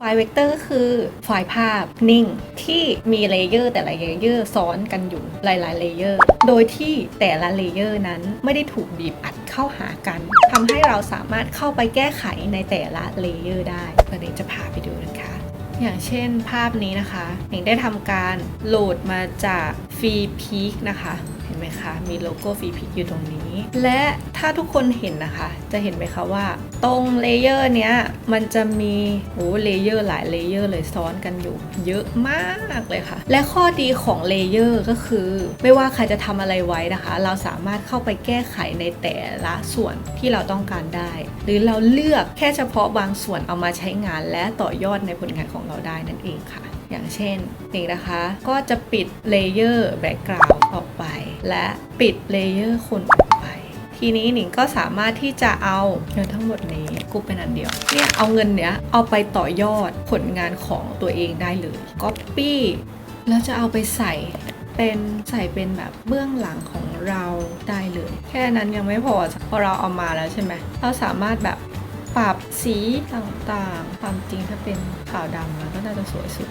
ไฟล์เวกเตอร์ก็คือไฟล์ภาพนิ่งที่มีเลเยอร์แต่ละเลเยอร์ซ้อนกันอยู่หลายๆเลเยอร์ โดยที่แต่ละเลเยอร์นั้นไม่ได้ถูกบีบอัดเข้าหากันทำให้เราสามารถเข้าไปแก้ไขในแต่ละเลเยอร์ได้ตอนนี้จะพาไปดูนะคะ อย่างเช่นภาพนี้นะคะหนิงได้ทำการโหลดมาจากฟรีพีคนะคะ ไหมคะ มีโลโก้ฟรีพีคอยู่ตรงนี้ และถ้าทุกคนเห็นนะคะ จะเห็นไหมคะว่า ตรงเลเยอร์เนี้ย มันจะมีโอ้เลเยอร์หลายเลเยอร์เลยซ้อนกันอยู่ เยอะมากเลยค่ะ และข้อดีของเลเยอร์ก็คือ ไม่ว่าใครจะทำอะไรไว้นะคะ เราสามารถเข้าไปแก้ไขในแต่ละส่วนที่เราต้องการได้ หรือเราเลือกแค่เฉพาะบางส่วนเอามาใช้งาน และต่อยอดในผลงานของเราได้นั่นเองค่ะ อย่างเช่นนี่นะคะก็จะปิดเลเยอร์แบ็กกราวด์ออกไป และปิดเลเยอร์คนออกไป ทีนี้หนิงก็สามารถที่จะเอาเงินทั้งหมดนี้กูเป็นอันเดียว เนี่ยเอาเงินเนี้ยเอาไปต่อยอดผลงานของตัวเองได้เลย Copy แล้วจะเอาไปใส่เป็นใส่เป็นแบบเบื้องหลังของเราได้เลย แค่นั้นยังไม่พอพอเราเอามาแล้วใช่ไหมเราสามารถแบบปรับสีต่างๆ ความจริงถ้าเป็นขาวดำมันก็น่าจะสวยสุด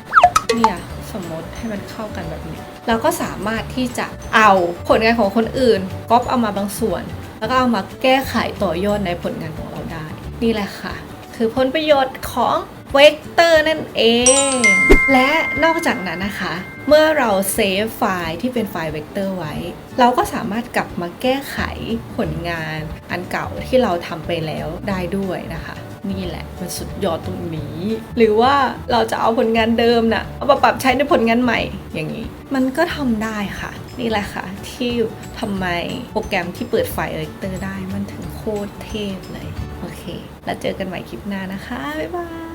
เนี่ยสมมติให้มันเข้ากันแบบนี้ เราก็สามารถที่จะเอาผลงานของคนอื่นก๊อปเอามาบางส่วน แล้วก็เอามาแก้ไขต่อยอดในผลงานของเราได้ นี่แหละค่ะ คือผลประโยชน์ของเวกเตอร์นั่นเอง และนอกจากนั้นนะคะ เมื่อเราเซฟไฟล์ที่เป็นไฟล์เวกเตอร์ไว้ เราก็สามารถกลับมาแก้ไขผลงานอันเก่าที่เราทำไปแล้วได้ด้วยนะคะ นี่แหละมันสุดยอดตรงนี้ หรือว่าเราจะเอาผลงานเดิมน่ะเอามาปรับใช้ในผลงานใหม่อย่างนี้ มันก็ทำได้ค่ะ นี่แหละค่ะ ที่ทำไมโปรแกรมที่เปิดไฟล์เวกเตอร์ได้มันถึงโคตรเทพเลย โอเค แล้วเจอกันใหม่คลิปหน้านะคะ บ๊ายบาย